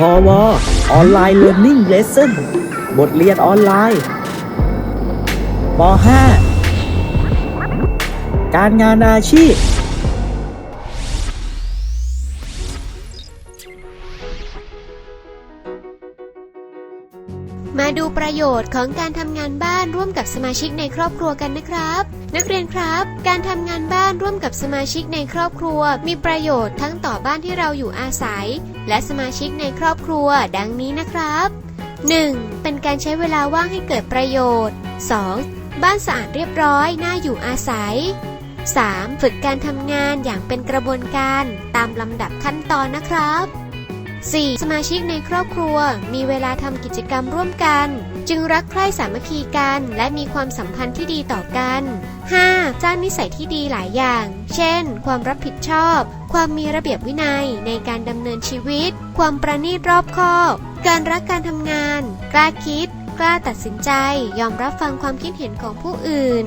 พอวออนไลน์เรียนนิ่งเลส s o n บทเรียนออนไลน์ป .5 การงานอาชีพ มาดูประโยชน์ของการทำงานบ้านร่วมกับสมาชิกในครอบครัวกันนะครับ นักเรียนครับ การทำงานบ้านร่วมกับสมาชิกในครอบครัว มีประโยชน์ทั้งต่อบ้านที่เราอยู่อาศัย และสมาชิกในครอบครัว ดังนี้นะครับ 1. เป็นการใช้เวลาว่างให้เกิดประโยชน์ 2. บ้านสะอาดเรียบร้อยน่าอยู่อาศัย 3. ฝึกการทำงานอย่างเป็นกระบวนการตามลำดับขั้นตอนนะครับ 4. สมาชิกในครอบครัว มีเวลาทำกิจกรรมร่วมกัน จึงรักใคร่สามัคคีกัน และมีความสัมพันธ์ที่ดีต่อกัน 5. จ้างนิสัยที่ดีหลายอย่าง เช่น ความรับผิดชอบ ความมีระเบียบวินัยในการดำเนินชีวิต ความประณีตรอบคอบ การรักการทำงาน กล้าคิด กล้าตัดสินใจ ยอมรับฟังความคิดเห็นของผู้อื่น